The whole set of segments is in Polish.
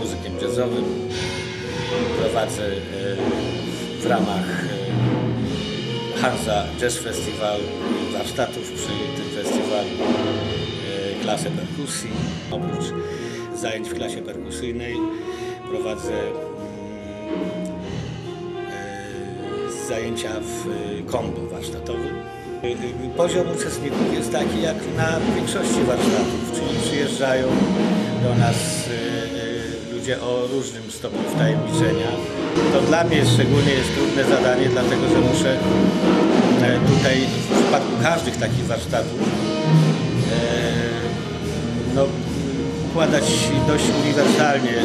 muzykiem jazzowym. Prowadzę e, w ramach e, Hansa Jazz Festival warsztatów przy tym festiwalu e, klasę perkusji. Oprócz zajęć w klasie perkusyjnej prowadzę mm, zajęcia w kombo warsztatowym. Poziom uczestników jest taki jak na większości warsztatów, czyli przyjeżdżają do nas ludzie o różnym stopniu wtajemniczenia. To dla mnie szczególnie jest trudne zadanie, dlatego że muszę e, tutaj w przypadku każdych takich warsztatów e, no, układać dość uniwersalnie e,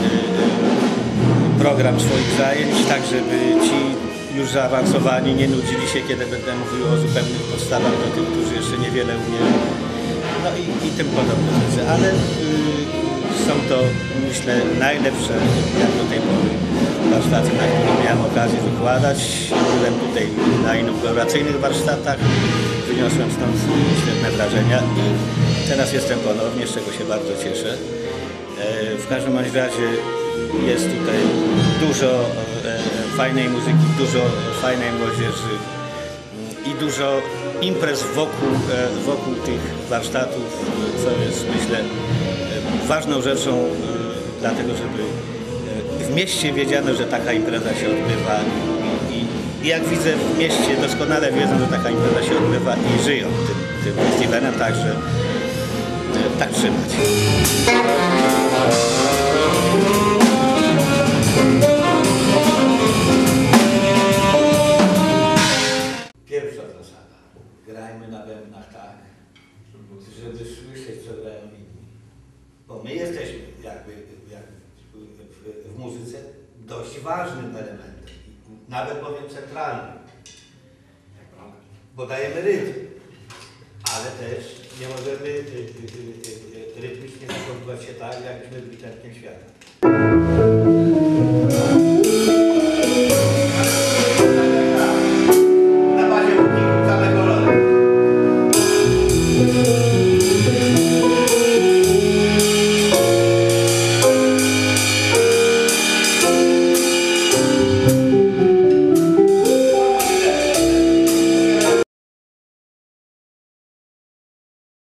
program swoich zajęć, tak żeby ci już zaawansowani nie nudzili się, kiedy będę mówił o zupełnych podstawach do tych, którzy jeszcze niewiele umieją. No i, i tym podobne rzeczy, ale y, są to myślę najlepsze jak do tej pory warsztaty, na których miałem okazję wykładać. Byłem tutaj na inauguracyjnych warsztatach, wyniosłem stąd świetne wrażenia i teraz jestem ponownie, z czego się bardzo cieszę. E, W każdym razie jest tutaj dużo e, fajnej muzyki, dużo fajnej młodzieży i dużo imprez wokół, e, wokół tych warsztatów, co jest myślę e, ważną rzeczą, e, dlatego żeby w mieście wiedziano, że taka impreza się odbywa i, jak widzę w mieście doskonale wiedzą, że taka impreza się odbywa i żyją tym, tym festiwalem, także tak trzymać. Grajmy na bębnach tak, żeby słyszeć, co grają inni. Bo my jesteśmy jakby, jak w, muzyce dość ważnym elementem. Nawet powiem centralnym. Bo dajemy rytm. Ale też nie możemy y, y, y, rytmicznie zachowywać się tak, jakbyśmy byli świata.